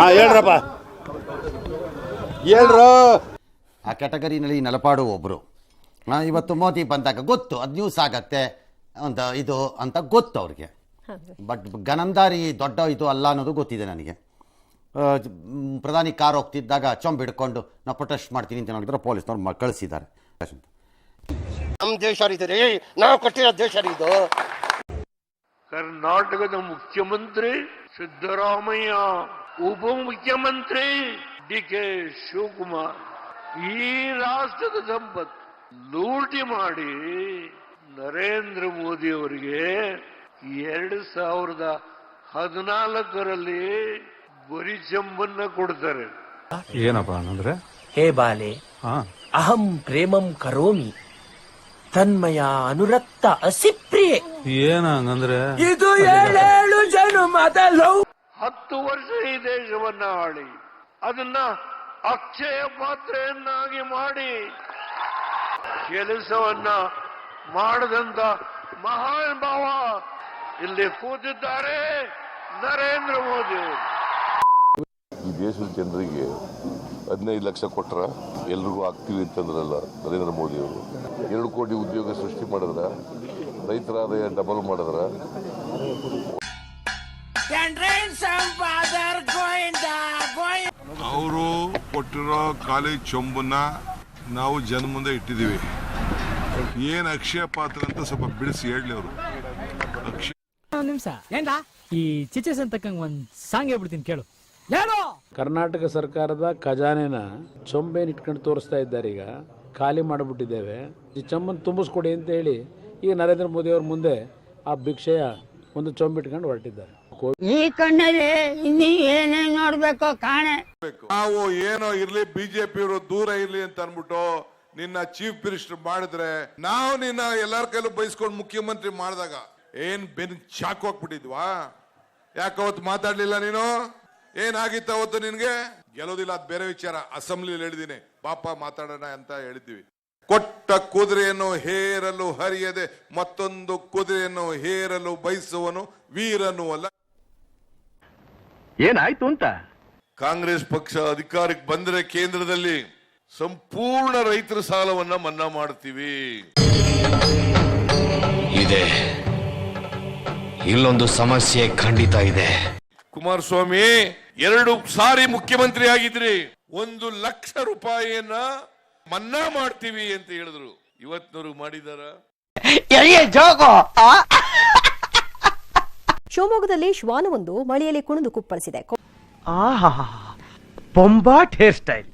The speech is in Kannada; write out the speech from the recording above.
ಹಾಂ ಹೇಳ್ರಪ್ಪ. ಹೇಳ್ರು. ಆ ಕ್ಯಾಟಗರಿನಲ್ಲಿ ನಲಪಾಡು ಒಬ್ಬರು ಇವತ್ತು ಮೋದಿ ಬಂದಾಗ ಗೊತ್ತು ಅದು ನ್ಯೂಸ್ ಆಗತ್ತೆ ಅಂತ ಇದು ಅಂತ ಗೊತ್ತು ಅವ್ರಿಗೆ. ಬಟ್ ಗನಂದಾರಿ ದೊಡ್ಡ ಇದು ಅಲ್ಲ ಅನ್ನೋದು ಗೊತ್ತಿದೆ ನನಗೆ. ಪ್ರಧಾನಿ ಕಾರ್ ಹೋಗ್ತಿದ್ದಾಗ ಚೊಂಬ್ ಹಿಡ್ಕೊಂಡು ನಾವು ಪ್ರೊಟೆಸ್ಟ್ ಮಾಡ್ತೀನಿ ಅಂತ ನೋಡಿದ್ರೆ ಪೊಲೀಸ್ನವ್ರು ಕಳಿಸಿದ್ದಾರೆ. ನಮ್ಮ ದೇಶ ರೀ ನಾವು ಕಟ್ಟಿರೋ ದೇಶ ರೀ ಇದು. ಕರ್ನಾಟಕದ ಮುಖ್ಯಮಂತ್ರಿ ಸಿದ್ದರಾಮಯ್ಯ ಉಪಮುಖ್ಯಮಂತ್ರಿ ಡಿ ಕೆ ಶಿವಕುಮಾರ್. ಈ ರಾಷ್ಟ್ರದ ಸಂಪತ್ತು ಲೂಟಿ ಮಾಡಿ ನರೇಂದ್ರ ಮೋದಿ ಅವರಿಗೆ ಎರಡು ಸಾವಿರದ ಹದಿನಾಲ್ಕರಲ್ಲಿ ಬರಿ ಚಂಬನ್ನ ಕೊಡ್ತಾರೆ. ಏನಪ್ಪ ಅಂದ್ರೆ ಹೇ ಬಾಲೆ ಅಹಂ ಪ್ರೇಮಂ ಕರೋಮಿ ತನ್ಮಯ ಅನುರಕ್ತ ಅಸಿಪ್ರಿಯೆ. ಏನಂದ್ರೆ ಇದು ಏಳೇಳು ಜನುಮದ ಲೌ ಹತ್ತು ವರ್ಷ ಈ ದೇಶವನ್ನ ಆಳಿ. ಅದನ್ನ ಅಕ್ಷಯ ಪಾತ್ರೆಯನ್ನಾಗಿ ಮಾಡಿ ಕೆಲಸವನ್ನ ಮಾಡದಂತ ಮಹಾನ್ ಭಾವ ಇಲ್ಲಿ ಕೂತಿದ್ದಾರೆ ನರೇಂದ್ರ ಮೋದಿ. ಈ ದೇಶದ ಜನರಿಗೆ ಹದಿನೈದು ಲಕ್ಷ ಕೊಟ್ರ ಎಲ್ರಿಗೂ ಆಗ್ತೀವಿ ಅಂತಂದ್ರಲ್ಲ ನರೇಂದ್ರ ಮೋದಿ ಅವರು. ಎರಡು ಕೋಟಿ ಉದ್ಯೋಗ ಸೃಷ್ಟಿ ಮಾಡಿದ್ರ ರೈತರ ಆದಾಯ ಡಬಲ್ ಮಾಡಿದ್ರ ಅವರು ಕೊಟ್ಟಿರೋ ಖಾಲಿ ಚೊಂಬನ್ನ ನಾವು ಜನ ಮುಂದೆ ಇಟ್ಟಿದ್ದೀವಿ. ಏನು ಅಕ್ಷಯ ಪಾತ್ರ ಅಂತ ಸ್ವಲ್ಪ ಬಿಡಿಸಿ ಹೇಳಲಿ ಅವರು. ಅಕ್ಷಯ ಒಂದ್ ನಿಮಿಷ. ಏನ್ರಾ ಈ ಚಿಚಸ್ ಅಂತಕ್ಕಂಗ್ ಒಂದು ಸಾಂಗ್ ಹೇಳ್ಬಿಡ್ತೀನಿ ಕೇಳು. ಹೇಳು! ಕರ್ನಾಟಕ ಸರ್ಕಾರದ ಖಜಾನೆನ ಚೊಂಬೇನ್ ಇಟ್ಕೊಂಡು ತೋರಿಸ್ತಾ ಇದ್ದಾರೆ ಈಗ. ಖಾಲಿ ಮಾಡಿಬಿಟ್ಟಿದ್ದೇವೆ. ಈ ಚೊಂಬನ್ ತುಂಬಿಸ್ಕೊಡಿ ಅಂತ ಹೇಳಿ ಈಗ ನರೇಂದ್ರ ಮೋದಿ ಅವ್ರ ಮುಂದೆ ಆ ಭಿಕ್ಷೆಯ ಒಂದು ಚೊಂಬಿಟ್ಕೊಂಡು ಹೊರಟಿದ್ದಾರೆ. ಈ ಕಣ್ಣಲ್ಲಿ ಇನ್ನೀ ಏನೇನ್ ನೋಡ್ಬೇಕೋ ಕಾಣೆ. ನಾವು ಏನೋ ಇರ್ಲಿ ಬಿಜೆಪಿ ಅವರು ದೂರ ಇರ್ಲಿ ಅಂತ ಅನ್ಬಿಟ್ಟು ನಿನ್ನ ಚೀಫ್ ಮಿನಿಸ್ಟರ್ ಮಾಡಿದ್ರೆ ನಾವು ನಿನ್ನ ಎಲ್ಲಾರ ಕೈಲೂ ಬಯಸ್ಕೊಂಡು ಮುಖ್ಯಮಂತ್ರಿ ಮಾಡಿದಾಗ ಏನ್ ಬೆನ್ ಚಾಕ್ ಹೋಗ್ಬಿಟ್ಟಿದ್ವಾ ಯಾಕೆ ಅವತ್ತು ಮಾತಾಡ್ಲಿಲ್ಲ ನೀನು? ಏನಾಗಿತ್ತು ಅವತ್ತು ನಿನ್ಗೆ? ಗೆಲ್ಲೋದಿಲ್ಲ ಅದು ಬೇರೆ ವಿಚಾರ. ಅಸೆಂಬ್ಲಿಲಿ ಹೇಳಿದೀನಿ. ಪಾಪ ಮಾತಾಡೋಣ ಅಂತ ಹೇಳಿದ್ವಿ ಕೊಟ್ಟ ಕುದುರೆಯನ್ನು ಹೇರಲು ಹರಿಯದೆ ಮತ್ತೊಂದು ಕುದುರೆಯನ್ನು ಹೇರಲು ಬಯಸುವನು ವೀರನು ಅಲ್ಲ. ಏನಾಯ್ತು ಅಂತ? ಕಾಂಗ್ರೆಸ್ ಪಕ್ಷ ಅಧಿಕಾರಕ್ಕೆ ಬಂದ್ರೆ ಕೇಂದ್ರದಲ್ಲಿ ಸಂಪೂರ್ಣ ರೈತರ ಸಾಲವನ್ನ ಮನ್ನಾ ಮಾಡ್ತೀವಿ. ಇದೆ. ಇಲ್ಲೊಂದು ಸಮಸ್ಯೆ ಖಂಡಿತ ಇದೆ. ಕುಮಾರಸ್ವಾಮಿ ಎರಡು ಸಾರಿ ಮುಖ್ಯಮಂತ್ರಿ ಆಗಿದ್ರಿ. ಒಂದು ಲಕ್ಷ ರೂಪಾಯಿಯನ್ನ ಮನ್ನಾ ಮಾಡ್ತೀವಿ ಅಂತ ಹೇಳಿದ್ರು. ಇವತ್ನವ್ರು ಮಾಡಿದಾರ. ಶಿವಮೊಗ್ಗದಲ್ಲಿ ಶ್ವಾನವೊಂದು ಮಳೆಯಲ್ಲಿ ಕುಣಿದು ಕುಪ್ಪಳಿಸಿದೆ. ಆಹಾ ಬೊಂಬಾಟ್ ಹೇರ್ ಸ್ಟೈಲ್.